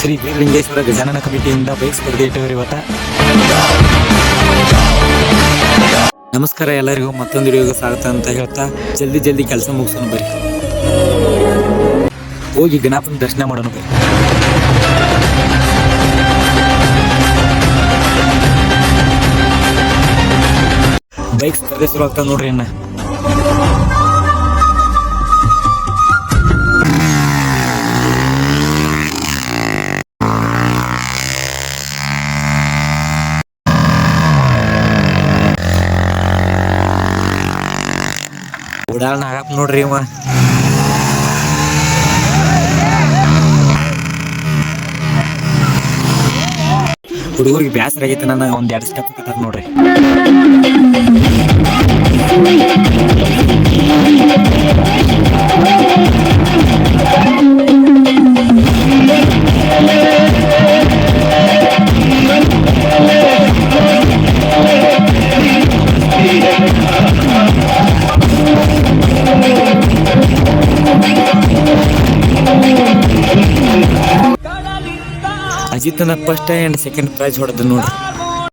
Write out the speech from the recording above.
ಶ್ರೀ ಬೀರಲಿಂಗೇಶ್ವರ ಗಜಾನನ ಕಮಿಟಿಯಿಂದ ಬೈಕ್ ಸ್ಪರ್ಧೆ ಇಟ್ಟವರು ಇವತ್ತ. ನಮಸ್ಕಾರ ಎಲ್ಲರಿಗೂ, ಮತ್ತೊಂದು ವಿಡಿಯೋಗೆ ಸ್ವಾಗತ ಅಂತ ಹೇಳ್ತಾ ಜಲ್ದಿ ಜಲ್ದಿ ಕೆಲಸ ಮುಗಿಸೋಣ ಬರ್ರಿ. ಹೋಗಿ ಗಣಪನ ದರ್ಶನ ಮಾಡೋಣ ಬರ್ರಿ. ಬೈಕ್ ಸ್ಪರ್ಧೆ ಶುರು ಆಗ್ತಾವೆ ನೋಡ್ರಿ ಅಣ್ಣ. ಉಡಾಳ್ ನಾಗಪ್ಪ ನೋಡ್ರಿ ಅವ ಹುಡುಗರಿಗೆ ಬ್ಯಾಸರ ಆಗೈತೆ ನನ್ನ ಒಂದ್ ಎರಡು ಸ್ಟೆಪ್ ಕಟ್ಟಾರ ನೋಡ್ರಿ. ಅಜಿತ್ನ ಫಸ್ಟ್ ಆ್ಯಂಡ್ ಸೆಕೆಂಡ್ ಪ್ರೈಸ್ ಹೊಡೆದ ನೋಡ್ರಿ.